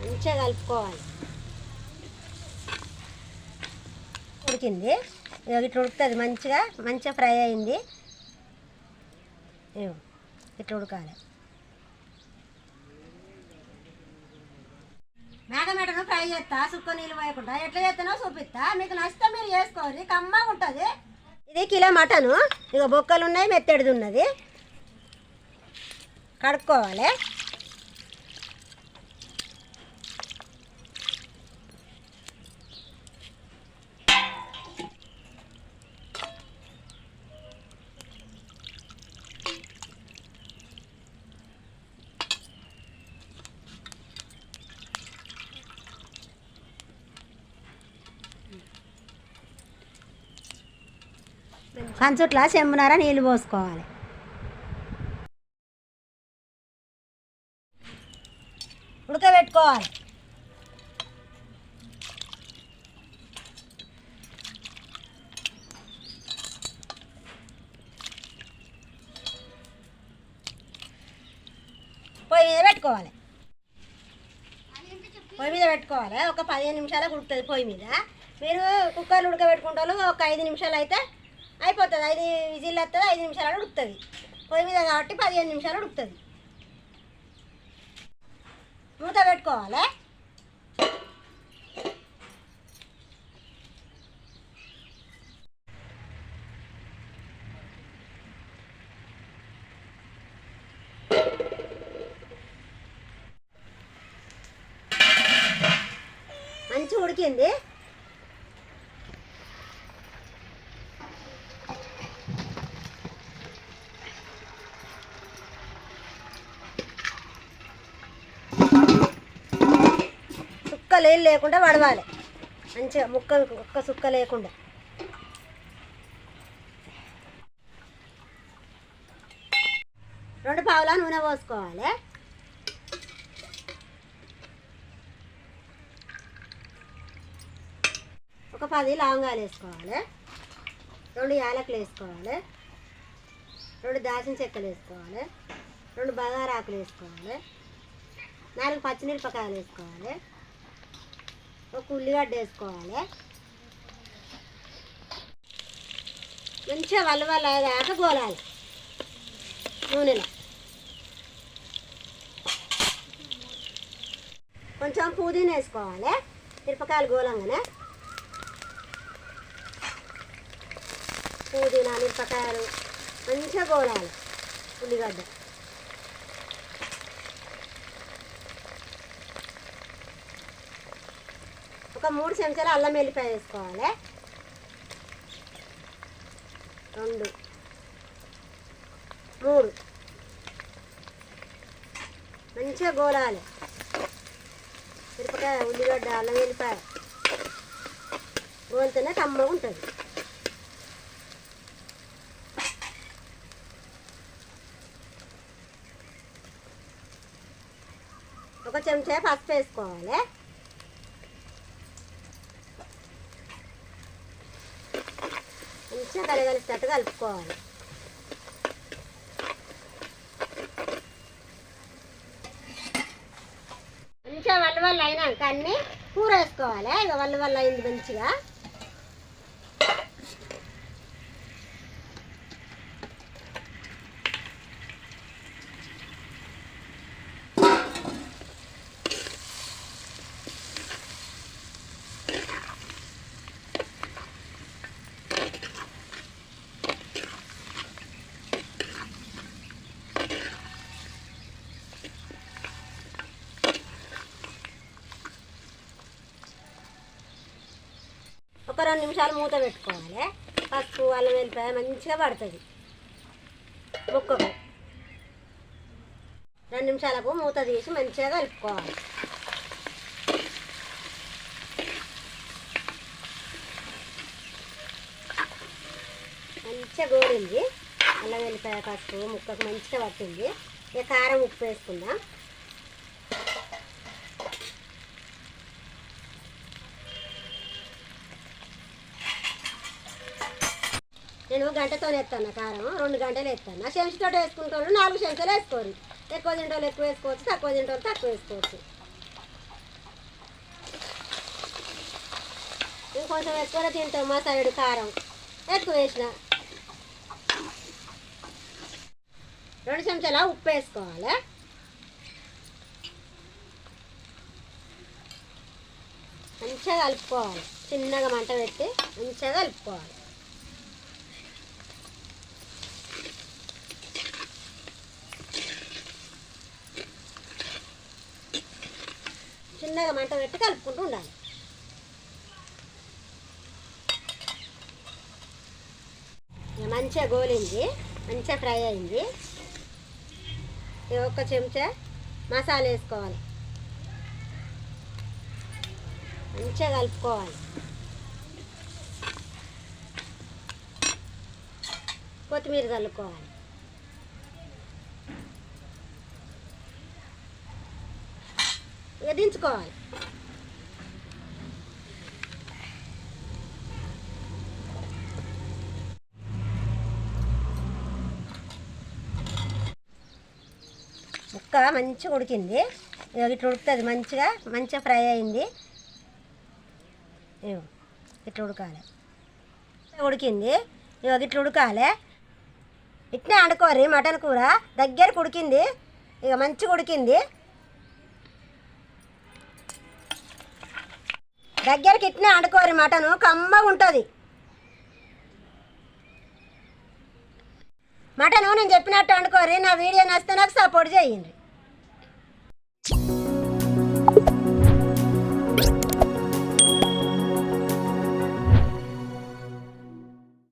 మంచిగా కలుపుకోవాలి. ఉడికింది. ఇట్లా ఉడుకుతుంది మంచిగా మంచిగా ఫ్రై అయింది. ఇట్లా ఉడకాలి. మేకమెటను ఫ్రై చేస్తా సుక్క నీళ్ళు పోయకుండా. ఎట్లా చేస్తానో చూపిస్తా. మీకు నచ్చితే మీరు చేసుకోవాలి కమ్మగా ఉంటుంది. ఇది కిలో మటను. ఇక బొక్కలు ఉన్నాయి మెత్తడిది ఉన్నది. కడుక్కోవాలి. కంచుట్లా చెంబునార నీళ్ళు పోసుకోవాలి. ఉడకబెట్టుకోవాలి. పొయ్యి మీద పెట్టుకోవాలి. పొయ్యి మీద పెట్టుకోవాలి. ఒక పదిహేను నిమిషాలకు ఉడుకుతుంది పొయ్యి మీద. మీరు కుక్కర్లు ఉడకబెట్టుకుంటారు. ఒక ఐదు నిమిషాలు అయితే అయిపోతుంది. ఐదు విజిల్ వస్తుంది ఐదు నిమిషాలు ఉడుకుతుంది. పొయ్యి మీద కాబట్టి పదిహేను నిమిషాలు ఉడుకుతుంది. మూత పెట్టుకోవాలి? మంచిగా ఉడికింది. సుక్క ఏం లేకుండా వడవాలి మంచిగా ముక్క ఒక్క సుక్క లేకుండా. రెండు పావులా నూనె పోసుకోవాలి. ఒక పది లవంగాలు వేసుకోవాలి. రెండు యాలకులు వేసుకోవాలి. రెండు దాచిన చెక్కలు వేసుకోవాలి. రెండు బగారాకులు వేసుకోవాలి. నాలుగు పచ్చిమిరపకాయలు వేసుకోవాలి. ఒక ఉల్లిగడ్డ వేసుకోవాలి. మంచిగా వలవల వల్ల గోలాలి. నూనెలో. కొంచెం పుదీనా వేసుకోవాలి. మిరపకాయలు గోలంగానే. పుదీనా మిరపకాయలు మంచిగా గోలాలి ఉల్లిగడ్డ. ఒక మూడు చెంచాలు అల్లం వెల్లిపాయ వేసుకోవాలి. రెండు. మూడు. మంచిగా గోలాలి. మిరపకాయ ఉల్లిగడ్డ అల్లం వెల్లిపాయ. గోలితేనే కమ్మగా ఉంటుంది. ఒక చెంచా పసుపు వేసుకోవాలి. కొంచెం కలగలిసినట్టు కలుపుకోవాలి. మంచిగా వల్ల వల్ల అయినాక అన్నీ కూర వేసుకోవాలి ఇక వల్ల వల్ల అయింది మంచిగా. ఒక రెండు నిమిషాలు మూత పెట్టుకోవాలి. పసుపు అల్లం వెల్లిపాయ మంచిగా పడుతుంది. ముక్కకు. రెండు నిమిషాలకు మూత తీసి మంచిగా కలుపుకోవాలి. మంచిగా గోరింది. అల్లం వెల్లిపాయ పసుపు ముక్కకు మంచిగా పట్టింది. ఇక కారం ఉప్పు వేసుకుందాం. నేను గంటతో వేస్తాను కారం రెండు గంటలు వేస్తాను ఆ చెంచుతో వేసుకుంటాను నాలుగు చెంచాలు వేసుకోరు ఎక్కువ తింటే ఎక్కువ వేసుకోవచ్చు తక్కువ తింటే తక్కువ వేసుకోవచ్చు. ఇంకొంచెం ఎక్కువ తింటాం మా సైడ్ కారం. ఎక్కువ వేసిన. రెండు చెంచాల ఉప్పు వేసుకోవాలి? మంచిగా కలుపుకోవాలి. చిన్నగా మంట పెట్టి మంచిగా కలుపుకోవాలి. చిన్నగా మంట పెట్టి కలుపుకుంటూ ఉండాలి. మంచిగా గోలింది మంచిగా ఫ్రై అయింది. ఒక చెంచా మసాలా వేసుకోవాలి. మంచిగా కలుపుకోవాలి. కొత్తిమీర చల్లుకోవాలి. ఇక దించుకోవాలి ముక్క మంచిగా ఉడికింది. ఇట్లా ఉడుకుతుంది మంచిగా మంచిగా ఫ్రై అయింది. ఇట్లా ఉడకాలి. ఉడికింది. ఇక ఇట్లా ఉడకాలి. ఇట్నే వండుకోరి మటన్ కూర. దగ్గరకు ఉడికింది. ఇక మంచిగా ఉడికింది. దగ్గరికి ఇట్నే వండుకోరి మటను కమ్మగా ఉంటుంది. మటను నేను చెప్పినట్టు వండుకోరి నా వీడియో నచ్చితే నాకు సపోర్ట్ చేయండి.